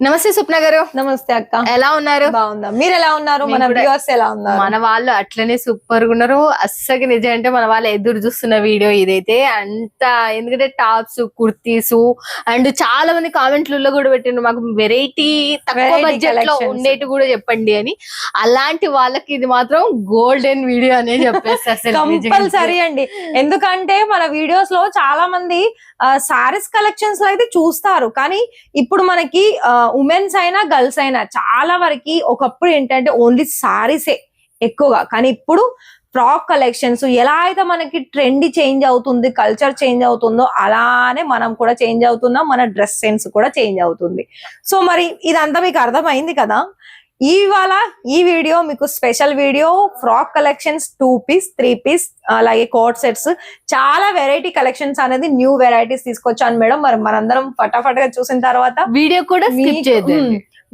నమస్తే స్వప్న గారు. నమస్తే అక్క. ఎలా ఉన్నారు? బాగుందా మీరు ఎలా ఉన్నారు? మన వ్యూవర్స్ ఎలా ఉన్నారు? మన వాళ్ళు అట్లనే సూపర్గా ఉన్నారు. అస్సలు నిజం అంటే మన వాళ్ళు ఎదురు చూస్తున్న వీడియో ఇదైతే అంత ఎందుకంటే టాప్స్ కుర్తీస్ అండ్ చాలా మంది కామెంట్లలో కూడా పెట్టిండ్రు. మాకు వెరైటీ తక్కువ బడ్జెట్లో. ఉండేటి కూడా చెప్పండి అని. అలాంటి వాళ్ళకి ఇది మాత్రం గోల్డెన్ వీడియో అనే చెప్పేసి అసలు కంపల్సరీ అండి. ఎందుకంటే మన వీడియోస్లో చాలా మంది సారీస్ కలెక్షన్స్లో అయితే చూస్తారు. కానీ ఇప్పుడు మనకి ఉమెన్స్ అయినా గర్ల్స్ అయినా చాలా వరకు ఒకప్పుడు ఏంటంటే ఓన్లీ సారీసే ఎక్కువగా. కానీ ఇప్పుడు ఫ్రాక్ కలెక్షన్స్ ఎలా అయితే మనకి ట్రెండ్ చేంజ్ అవుతుంది కల్చర్ చేంజ్ అవుతుందో అలానే మనం కూడా చేంజ్ అవుతున్నాం మన డ్రెస్ సెన్స్ కూడా చేంజ్ అవుతుంది. సో మరి ఇదంతా మీకు అర్థమైంది కదా? ఇవాళ ఈ వీడియో మీకు special video frock collections two piece three piece అలాగే కోట్ సెట్స్. చాలా వెరైటీ కలెక్షన్స్ అనేది న్యూ వెరైటీస్ తీసుకొచ్చాను మేడం. మరి మనందరం ఫటాఫట్గా చూసిన తర్వాత వీడియో కూడా.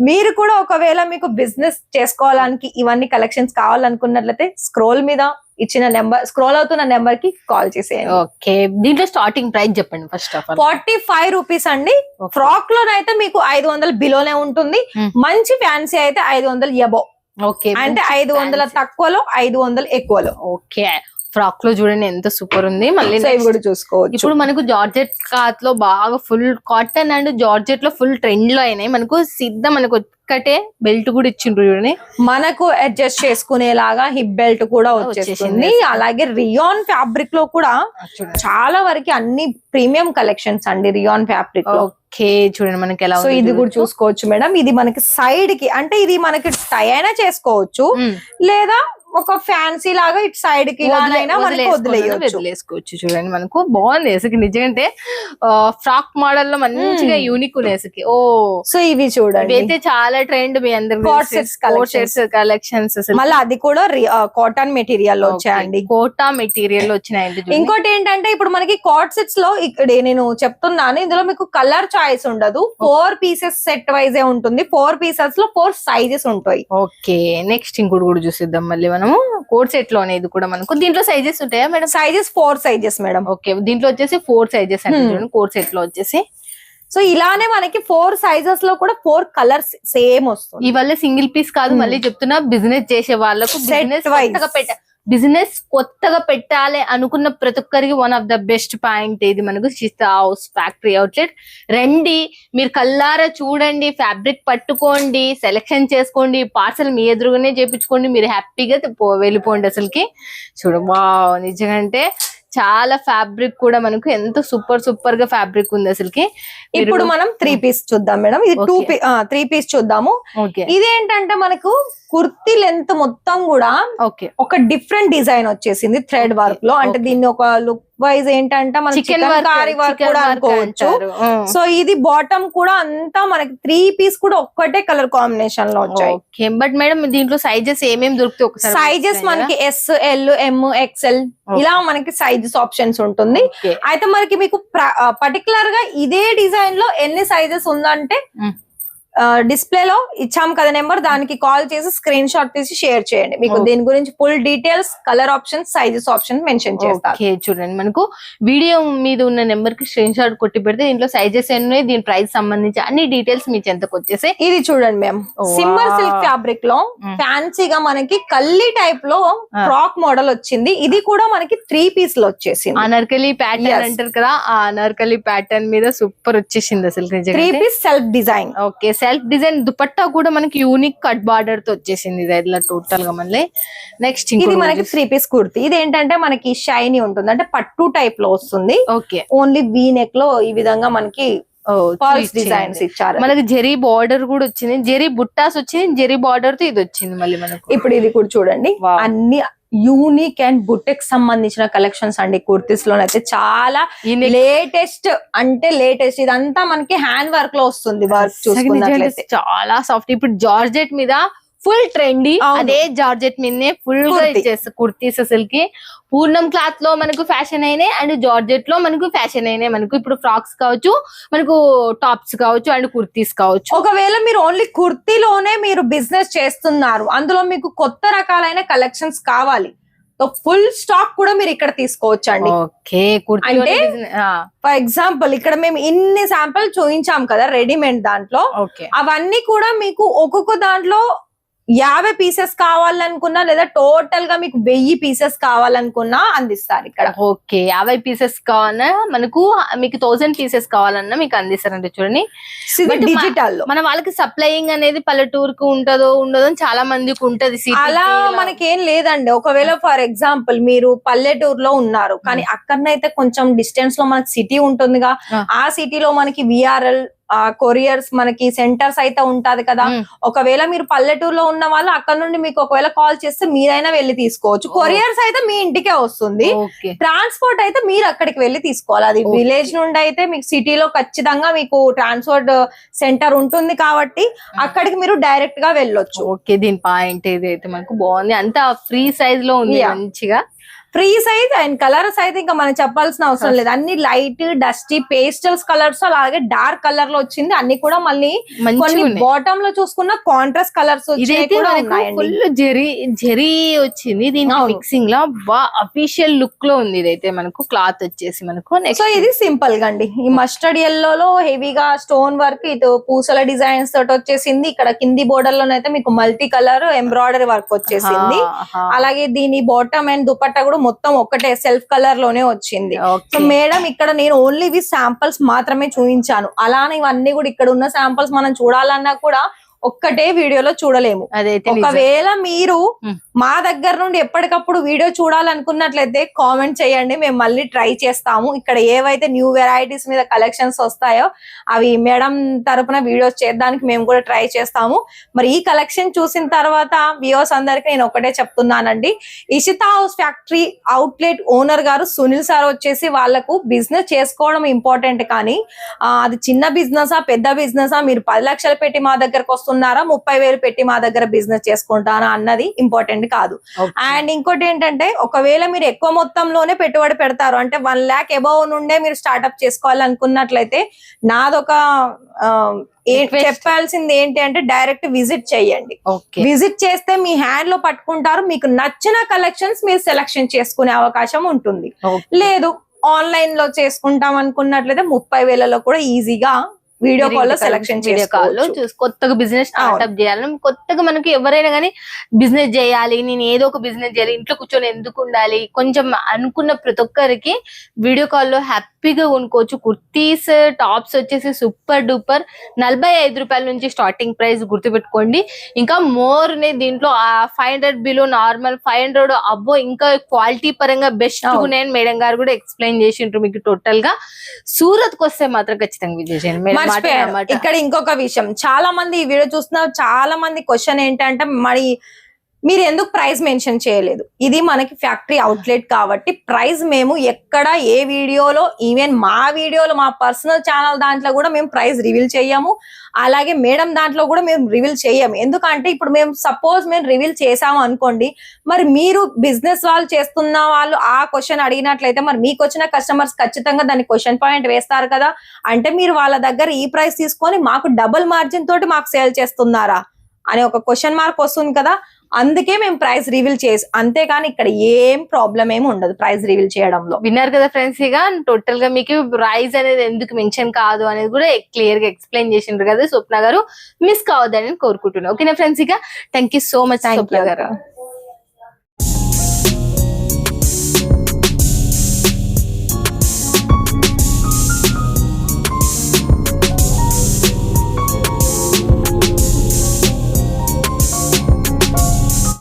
మీరు కూడా ఒకవేళ మీకు బిజినెస్ చేసుకోవడానికి ఇవన్నీ కలెక్షన్స్ కావాలనుకున్నట్లయితే స్క్రోల్ మీద ఇచ్చిన నెంబర్ స్క్రోల్ అవుతున్న నెంబర్కి కాల్ చేసేయండి. ఓకే. దీంట్లో స్టార్టింగ్ ప్రైస్ చెప్పండి first of all. Forty five rupees అండి. ఫ్రాక్ లోనైతే మీకు ఐదు వందల బిలోనే ఉంటుంది. మంచి ఫ్యాన్సీ అయితే ఐదు వందలు ఎబో. ఓకే. అంటే ఐదు వందల తక్కువలో ఐదు వందలు ఎక్కువలో. ఓకే. ఫ్రాక్లో చూడండి ఎంత సూపర్ ఉంది. మళ్ళీ కూడా చూసుకోవచ్చు. ఇప్పుడు మనకు జార్జెట్ క్లాత్లో బాగా ఫుల్ కాటన్ అండ్ జార్జెట్లో ఫుల్ ట్రెండ్లో అయినాయి. మనకు సిద్ధ మనకు ఒక్కటే బెల్ట్ కూడా ఇచ్చిండ్రు చూడండి. మనకు అడ్జస్ట్ చేసుకునేలాగా హిప్ బెల్ట్ కూడా వచ్చేసింది. అలాగే రియాన్ ఫ్యాబ్రిక్లో కూడా చాలా వరకు అన్ని ప్రీమియం కలెక్షన్స్ అండి రియాన్ ఫ్యాబ్రిక్లో ఓకే చూడండి మనకి ఎలా సో ఇది కూడా. చూసుకోవచ్చు మేడం. ఇది మనకి సైడ్కి అంటే ఇది మనకి టై అయినా చేసుకోవచ్చు. లేదా ఒక ఫ్యాన్సీ లాగా ఇటు సైడ్కి వదిలేసుకోవచ్చు చూడండి మనకు బాగుంది అసలు నిజంగా ఫ్రాక్ మోడల్లో మంచిగా. యూనిక్ అసలు ఓ. సో ఇవి చూడండి. ఇవైతే చాలా ట్రెండ్ మీ collections. కలెక్షన్స్ మళ్ళీ అది కూడా కాటన్ మెటీరియల్లో వచ్చాయండి. కోటా మెటీరియల్ వచ్చినాయండి చూడండి. ఇంకోటి ఏంటంటే ఇప్పుడు మనకి కార్డ్ సెట్స్లో ఇక్కడ నేను చెప్తున్నాను ఇందులో మీకు కలర్ చాయిస్ ఉండదు. ఫోర్ పీసెస్ సెట్ వైజ్ ఉంటుంది. ఫోర్ పీసెస్లో ఫోర్ సైజెస్ ఉంటాయి. ఓకే. నెక్స్ట్ ఇంకోటి కూడా చూసిద్దాం మళ్ళీ మనము కోడ్ సెట్లోనే ఇది కూడా మనకు దీంట్లో సైజెస్ ఉంటాయా madam? Sizes four sizes madam. Okay దీంట్లో వచ్చేసి ఫోర్ సైజెస్ Hmm. చూడండి. కోడ్ సెట్లో వచ్చేసి. సో ఇలానే మనకి ఫోర్ సైజెస్లో కూడా ఫోర్ కలర్స్ సేమ్ వస్తుంది. ఇవల్ల సింగిల్ పీస్ కాదు Hmm. మళ్ళీ చెప్తున్నా బిజినెస్ చేసే వాళ్ళకు బిజినెస్ పెట్ట బిజినెస్ కొత్తగా పెట్టాలి అనుకున్న ప్రతి ఒక్కరికి one of the best point ఇది మనకు. చిస్తా హౌస్ ఫ్యాక్టరీ అవుట్లెట్ రండి మీరు కల్లారా చూడండి ఫ్యాబ్రిక్ పట్టుకోండి సెలెక్షన్ చేసుకోండి పార్సల్ మీ ఎదురుగానే చేపించుకోండి మీరు హ్యాపీగా వెళ్ళిపోండి అసలుకి. చూడ వా నిజంగా అంటే చాలా ఫ్యాబ్రిక్ కూడా మనకు ఎంత సూపర్ సూపర్గా ఫ్యాబ్రిక్ ఉంది అసలుకి. ఇప్పుడు మనం త్రీ పీస్ చూద్దాం మేడం. ఇది టూ. త్రీ పీస్ చూద్దాము. ఇదేంటంటే మనకు కుర్తీ లెంత్ మొత్తం కూడా ఓకే. ఒక డిఫరెంట్ డిజైన్ వచ్చేసింది థ్రెడ్ వర్క్లో. అంటే. దీన్ని ఒక లుక్ వైజ్ ఏంటంటే మన చికెన్ కారీ వర్క్ కూడా అనుకోవచ్చు. సో ఇది బాటమ్ కూడా అంతా మనకి త్రీ పీస్ కూడా ఒక్కటే కలర్ కాంబినేషన్లో వచ్చాయి. బట్ మేడం దీంట్లో సైజెస్ ఏమేమి దొరుకుతాయి సైజెస్? మనకి ఎస్ ఎల్ ఎం ఎక్స్ఎల్ ఇలా మనకి సైజెస్ ఆప్షన్స్ ఉంటుంది. అయితే మనకి మీకు పర్టికులర్గా ఇదే డిజైన్లో ఎన్ని సైజెస్ ఉందంటే మ్మ్. డిస్ప్లే లో ఇచ్చాం కదా నెంబర్ దానికి కాల్ చేసి స్క్రీన్ షాట్ తీసి షేర్ చేయండి మీకు. దీని గురించి full details colour options sizes option mention చేస్తారు చూడండి మనకు వీడియో మీద ఉన్న నెంబర్కి స్క్రీన్ షాట్ కొట్టి పెడితే దీంట్లో సైజెస్ ఎన్ని దీని ప్రైస్ సంబంధించి అన్ని డీటెయిల్స్ మీ చెంతకు వచ్చేసాయి ఇది చూడంండి మేము. సిమ్మర్ సిల్క్ ఫ్యాబ్రిక్లో. ఫ్యాన్సీగా మనకి కల్లి టైప్లో. ఫ్రాక్ మోడల్ వచ్చింది ఇది కూడా మనకి త్రీ పీస్లో వచ్చేసింది అనార్కలి ప్యాటర్న్. అంటారు కదా ఆ అనార్కలి ప్యాటర్న్ మీద సూపర్ వచ్చేసింది అసలు three piece self design okay self design dupatta కూడా మనకి యూనిక్ కట్ బార్డర్తో వచ్చేసింది ఇది ఇట్లా టోటల్గా మళ్ళీ. నెక్స్ట్ ఇది మనకి త్రీ పీస్ కుర్తి. ఇది ఏంటంటే మనకి షైనీ ఉంటుంది. అంటే పట్టు టైప్లో వస్తుంది. ఓకే. ఓన్లీ వీ నెక్లో ఈ విధంగా మనకి డిజైన్స్ ఇచ్చారు. మనకి జెరీ బార్డర్ కూడా వచ్చింది. జెరీ బుట్టాస్ వచ్చింది జెరీ బార్డర్తో ఇది వచ్చింది మళ్ళీ మనకు. ఇప్పుడు ఇది కూడా చూడండి. అన్ని యూనిక్ అండ్ బుటెక్ సంబంధించిన కలెక్షన్స్ అండి. కుర్తీస్ లోనైతే చాలా ఈ neck లేటెస్ట్ అంటే లేటెస్ట్ ఇదంతా మనకి హ్యాండ్ వర్క్లో వస్తుంది వర్క్ చూసుకున్నట్లయితే. చాలా సాఫ్ట్ ఇప్పుడు జార్జెట్ మీద ఫుల్ ట్రెండీ. అదే జార్జెట్ మీదనే ఫుల్గా. ఇచ్చేస్తారు కుర్తీస్ అసలుకి. పూర్ణం క్లాత్లో మనకు ఫ్యాషన్ అయినాయి అండ్ జార్జెట్లో మనకు ఫ్యాషన్ అయినాయి. మనకు ఇప్పుడు ఫ్రాక్స్ కావచ్చు మనకు టాప్స్ కావచ్చు అండ్ కుర్తీస్ కావచ్చు. ఒకవేళ మీరు ఓన్లీ కుర్తీలోనే మీరు బిజినెస్ చేస్తున్నారు అందులో మీకు కొత్త రకాలైన కలెక్షన్స్ కావాలి ఫుల్ స్టాక్ కూడా మీరు ఇక్కడ తీసుకోవచ్చు అండి ఓకే కుర్తీ అంటే- ఫర్ ఎగ్జాంపుల్ ఇక్కడ మేము ఇన్ని శాంపుల్ చూపించాం కదా రెడీమేడ్ దాంట్లో. ఓకే. అవన్నీ కూడా మీకు ఒక్కొక్క దాంట్లో యాభై పీసెస్ కావాలనుకున్నా లేదా టోటల్గా మీకు వెయ్యి పీసెస్ కావాలనుకున్నా అందిస్తారు ఇక్కడ. ఓకే యాభై పీసెస్ కావాలన్నా మనకు మీకు థౌసండ్ పీసెస్ కావాలన్నా మీకు అందిస్తారండి చూడండి. డిజిటల్లో. మన వాళ్ళకి సప్లయింగ్ అనేది పల్లెటూరుకు ఉంటదో ఉండదో అని చాలా మందికి ఉంటది అలా. మనకేం లేదండి. ఒకవేళ ఫర్ ఎగ్జాంపుల్ మీరు పల్లెటూరులో ఉన్నారు కానీ అక్కడనైతే కొంచెం డిస్టెన్స్లో మనకి సిటీ ఉంటుందిగా. ఆ. ఆ సిటీలో మనకి విఆర్ఎల్ కొరియర్స్ మనకి సెంటర్స్ అయితే ఉంటది కదా. ఒకవేళ మీరు పల్లెటూరులో ఉన్న వాళ్ళు అక్కడ నుండి మీకు ఒకవేళ కాల్ చేస్తే మీరైనా వెళ్ళి తీసుకోవచ్చు. కొరియర్స్ అయితే మీ ఇంటికే వస్తుంది. ట్రాన్స్పోర్ట్ అయితే మీరు అక్కడికి వెళ్ళి తీసుకోవాలి. అది. విలేజ్ నుండి అయితే మీకు సిటీలో ఖచ్చితంగా మీకు ట్రాన్స్పోర్ట్ సెంటర్ ఉంటుంది కాబట్టి అక్కడికి మీరు డైరెక్ట్గా వెళ్ళొచ్చు. ఓకే. దీని పాయింట్ ఏదైతే మనకు బాగుంది. అంతా ఫ్రీ సైజ్లో ఉంది. మంచిగా. ఫ్రీ సైజ్ అండ్ కలర్స్ అయితే ఇంకా మనం చెప్పాల్సిన అవసరం లేదు. అన్ని లైట్ డస్టీ పేస్టల్స్ కలర్స్ అలాగే డార్క్ కలర్లో వచ్చింది. అన్ని కూడా మళ్ళీ కొన్ని బాటమ్లో చూసుకున్న contrast colours full zari zari వచ్చింది. అవును. మిక్సింగ్లో బా అఫీషియల్ లుక్లో ఉంది ఇదైతే మనకు. క్లాత్ వచ్చేసి మనకు. సో ఇది సింపుల్గా అండి. ఈ మస్టర్డ్ ఎల్లో లో హెవీగా స్టోన్ వర్క్ ఇటు పూసల డిజైన్స్ తోటి వచ్చేసింది. ఇక్కడ కింది బోర్డర్ లోనైతే మీకు మల్టీ కలర్ ఎంబ్రాయిడరీ వర్క్ వచ్చేసింది అలాగే దీని బాటమ్ అండ్ దుపట్టా కూడా మొత్తం ఒకటే సెల్ఫ్ కలర్లోనే వచ్చింది సో మేడం ఇక్కడ నేను ఓన్లీ ఇవి శాంపుల్స్ మాత్రమే చూపించాను అలానే ఇవన్నీ కూడా ఇక్కడ ఉన్న శాంపుల్స్ మనం చూడాలన్నా కూడా ఒక్కటే వీడియోలో చూడలేము. ఒకవేళ మీరు. మా దగ్గర నుండి ఎప్పటికప్పుడు వీడియో చూడాలనుకున్నట్లయితే కామెంట్ చేయండి. మేము మళ్ళీ ట్రై చేస్తాము. ఇక్కడ ఏవైతే న్యూ వెరైటీస్ మీద కలెక్షన్స్ వస్తాయో అవి మేడం తరపున వీడియోస్ చేయడానికి మేము కూడా ట్రై చేస్తాము. మరి ఈ కలెక్షన్ చూసిన తర్వాత వ్యూవర్స్ అందరికి నేను ఒకటే చెప్తున్నానండి. Ishita house factory outlet owner garu Sunil sir వచ్చేసి వాళ్ళకు బిజినెస్ చేసుకోవడం ఇంపార్టెంట్ కానీ అది చిన్న బిజినెసా పెద్ద బిజినెసా? మీరు పది లక్షలు పెట్టి మా దగ్గరకు వస్తున్నారా? ముప్పై వేలు పెట్టి మా దగ్గర బిజినెస్ చేసుకుంటారా? అన్నది ఇంపార్టెంట్ కాదు. Okay. అండ్ ఇంకోటి ఏంటంటే ఒకవేళ మీరు ఎక్కువ మొత్తంలోనే పెట్టుబడి పెడతారు అంటే వన్ ల్యాక్ ఎబవ్ నుండే మీరు స్టార్ట్అప్ చేసుకోవాలనుకున్నట్లయితే నాదొక. చెప్పాల్సింది ఏంటి అంటే డైరెక్ట్ విజిట్ చేయండి. విజిట్ చేస్తే మీ హ్యాండ్లో పట్టుకుంటారు మీకు నచ్చిన కలెక్షన్స్ మీరు సెలెక్షన్ చేసుకునే అవకాశం ఉంటుంది. లేదు ఆన్లైన్లో చేసుకుంటాం అనుకున్నట్లయితే ముప్పై వేలలో కూడా ఈజీగా వీడియో కాల్లో సెలెక్షన్ వీడియో కాల్లో చూసి కొత్తగా బిజినెస్ స్టార్ట్అప్ చేయాలని కొత్తగా మనకి ఎవరైనా కానీ బిజినెస్ చేయాలి నేను ఏదో ఒక బిజినెస్ చేయాలి ఇంట్లో కూర్చొని ఎందుకు ఉండాలి కొంచెం అనుకున్న ప్రతి ఒక్కరికి వీడియో కాల్లో హ్యాపీగా కొనుక్కోవచ్చు. కుర్తీస్ టాప్స్ వచ్చేసి సూపర్ డూపర్ నలభై ఐదు రూపాయల నుంచి స్టార్టింగ్ ప్రైస్ గుర్తుపెట్టుకోండి. ఇంకా మోర్ నే దీంట్లో five hundred below normal five hundred అబ్బో ఇంకా క్వాలిటీ పరంగా బెస్ట్. ఉన్నాయని మేడం గారు కూడా ఎక్స్ప్లెయిన్ చేసిండ్రు మీకు టోటల్గా. సూరత్కి వస్తే మాత్రం ఖచ్చితంగా విజయ్ మర్చిపోయాను. ఇక్కడ ఇంకొక విషయం చాలా మంది ఈ వీడియో చూస్తున్న చాలా మంది క్వశ్చన్ ఏంటంటే మరి మీరు ఎందుకు ప్రైస్ మెన్షన్ చేయలేదు? ఇది మనకి ఫ్యాక్టరీ అవుట్లెట్ కాబట్టి ప్రైస్ మేము ఎక్కడ ఏ వీడియోలో ఈవెన్ మా వీడియోలో మా పర్సనల్ ఛానల్ దాంట్లో కూడా మేము ప్రైస్ రివీల్ చేయము అలాగే మేడం దాంట్లో కూడా మేము రివీల్ చేయము ఎందుకంటే ఇప్పుడు మేము సపోజ్ మేము రివీల్ చేసాము అనుకోండి మరి మీరు బిజినెస్ వాళ్ళు చేస్తున్న వాళ్ళు ఆ క్వశ్చన్ అడిగినట్లయితే మరి మీకు వచ్చిన కస్టమర్స్ ఖచ్చితంగా దాని క్వశ్చన్ పాయింట్ వేస్తారు కదా. అంటే మీరు వాళ్ళ దగ్గర ఈ ప్రైస్ తీసుకొని మాకు డబుల్ మార్జిన్ తోటి మాకు సేల్ చేస్తున్నారా? అనే ఒక క్వశ్చన్ మార్క్ వస్తుంది కదా. అందుకే మేము ప్రైస్ రివీల్ చేసి అంతేకాని ఇక్కడ ఏం ప్రాబ్లం ఏమి ఉండదు ప్రైస్ రివీల్ చేయడంలో. విన్నారు కదా ఫ్రెండ్స్ ఇక టోటల్గా మీకు ప్రైస్ అనేది ఎందుకు మెన్షన్ కాదు అనేది కూడా క్లియర్గా ఎక్స్ప్లెయిన్ చేసిండ్రు కదా స్వప్న గారు. మిస్ కావద్దని కోరుకుంటున్నాను ఓకేనా ఫ్రెండ్స్ ఇక thank you so much you. గారు.